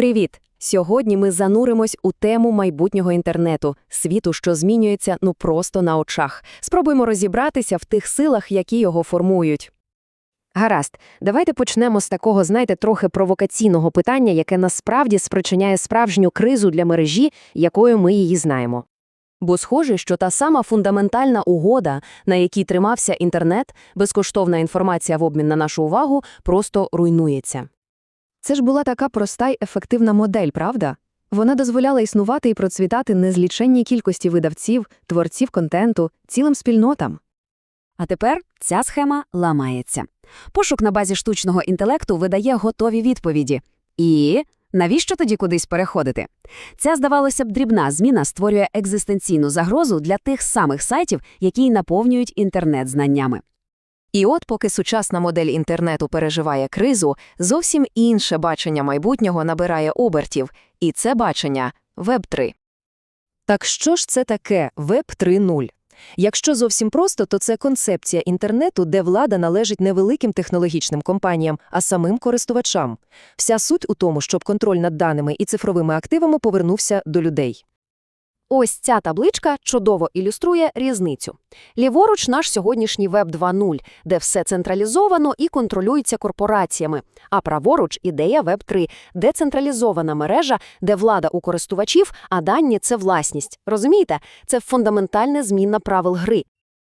Привіт! Сьогодні ми зануримось у тему майбутнього інтернету, світу, що змінюється ну просто на очах. Спробуємо розібратися в тих силах, які його формують. Гаразд, давайте почнемо з такого, знаєте, трохи провокаційного питання, яке насправді спричиняє справжню кризу для мережі, якою ми її знаємо. Бо схоже, що та сама фундаментальна угода, на якій тримався інтернет, безкоштовна інформація в обмін на нашу увагу, просто руйнується. Це ж була така проста й ефективна модель, правда? Вона дозволяла існувати і процвітати незліченній кількості видавців, творців контенту, цілим спільнотам. А тепер ця схема ламається. Пошук на базі штучного інтелекту видає готові відповіді. І навіщо тоді кудись переходити? Ця, здавалося б, дрібна зміна створює екзистенційну загрозу для тих самих сайтів, які наповнюють інтернет знаннями. І от поки сучасна модель інтернету переживає кризу, зовсім інше бачення майбутнього набирає обертів, і це бачення – Web3. Так що ж це таке Web 3.0? Якщо зовсім просто, то це концепція інтернету, де влада належить не великим технологічним компаніям, а самим користувачам. Вся суть у тому, щоб контроль над даними і цифровими активами повернувся до людей. Ось ця табличка чудово ілюструє різницю. Ліворуч наш сьогоднішній Web 2.0, де все централізовано і контролюється корпораціями, а праворуч ідея Web 3, децентралізована мережа, де влада у користувачів, а дані – це власність. Розумієте? Це фундаментальна зміна правил гри.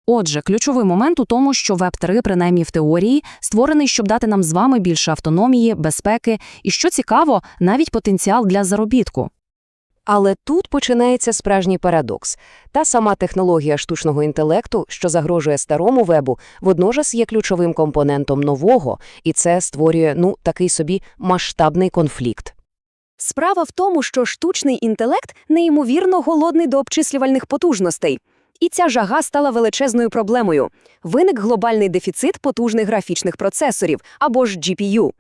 Отже, ключовий момент у тому, що Web3, принаймні в теорії, створений, щоб дати нам з вами більше автономії, безпеки і, що цікаво, навіть потенціал для заробітку. Але тут починається справжній парадокс. Та сама технологія штучного інтелекту, що загрожує старому вебу, водночас є ключовим компонентом нового, і це створює, ну, такий собі масштабний конфлікт. Справа в тому, що штучний інтелект неймовірно голодний до обчислювальних потужностей. І ця жага стала величезною проблемою. Виник глобальний дефіцит потужних графічних процесорів або ж GPU.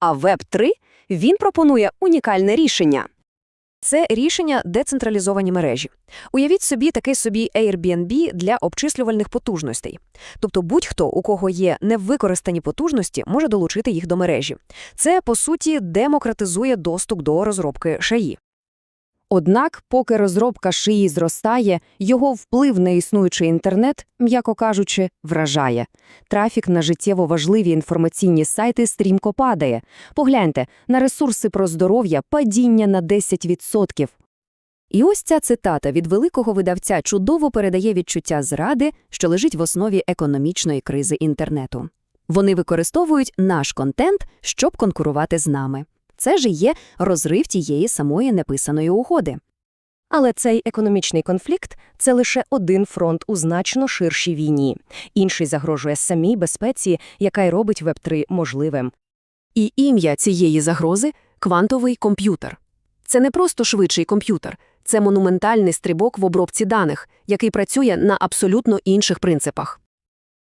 А Web 3 він пропонує унікальне рішення. Це рішення децентралізовані мережі. Уявіть собі такий собі Airbnb для обчислювальних потужностей. Тобто будь-хто, у кого є невикористані потужності, може долучити їх до мережі. Це, по суті, демократизує доступ до розробки шаї. Однак, поки розробка шиї зростає, його вплив на існуючий інтернет, м'яко кажучи, вражає. Трафік на життєво важливі інформаційні сайти стрімко падає. Погляньте, на ресурси про здоров'я падіння на 10%. І ось ця цитата від великого видавця чудово передає відчуття зради, що лежить в основі економічної кризи інтернету. Вони використовують наш контент, щоб конкурувати з нами. Це ж і є розрив тієї самої неписаної угоди. Але цей економічний конфлікт – це лише один фронт у значно ширшій війні. Інший загрожує самій безпеці, яка й робить Web3 можливим. І ім'я цієї загрози – квантовий комп'ютер. Це не просто швидший комп'ютер, це монументальний стрибок в обробці даних, який працює на абсолютно інших принципах.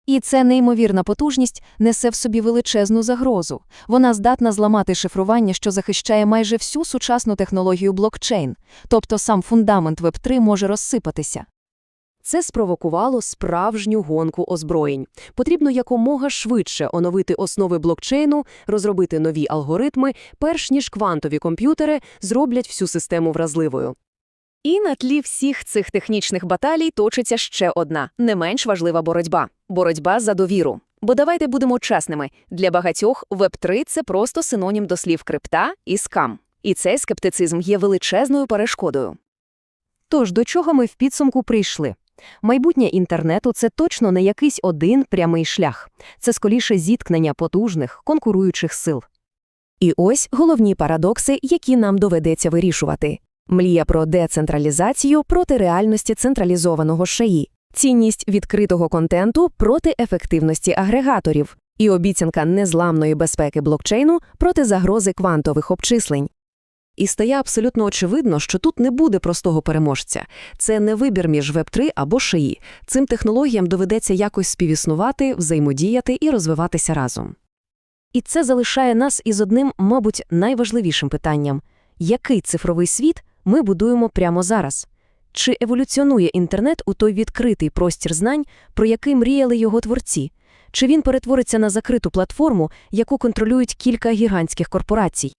І ця неймовірна потужність несе в собі величезну загрозу. Вона здатна зламати шифрування, що захищає майже всю сучасну технологію блокчейн, тобто сам фундамент Web3 може розсипатися. Це спровокувало справжню гонку озброєнь. Потрібно якомога швидше оновити основи блокчейну, розробити нові алгоритми, перш ніж квантові комп'ютери зроблять всю систему вразливою. І на тлі всіх цих технічних баталій точиться ще одна, не менш важлива боротьба – боротьба за довіру. Бо давайте будемо чесними, для багатьох Web3 – це просто синонім до слів крипта і скам. І цей скептицизм є величезною перешкодою. Тож, до чого ми в підсумку прийшли? Майбутнє інтернету – це точно не якийсь один прямий шлях. Це скоріше зіткнення потужних, конкуруючих сил. І ось головні парадокси, які нам доведеться вирішувати. Мрія про децентралізацію проти реальності централізованого шаї, цінність відкритого контенту проти ефективності агрегаторів і обіцянка незламної безпеки блокчейну проти загрози квантових обчислень. І стає абсолютно очевидно, що тут не буде простого переможця. Це не вибір між Web3 або шиї. Цим технологіям доведеться якось співіснувати, взаємодіяти і розвиватися разом. І це залишає нас із одним, мабуть, найважливішим питанням – який цифровий світ ми будуємо прямо зараз? Чи еволюціонує інтернет у той відкритий простір знань, про який мріяли його творці? Чи він перетвориться на закриту платформу, яку контролюють кілька гігантських корпорацій?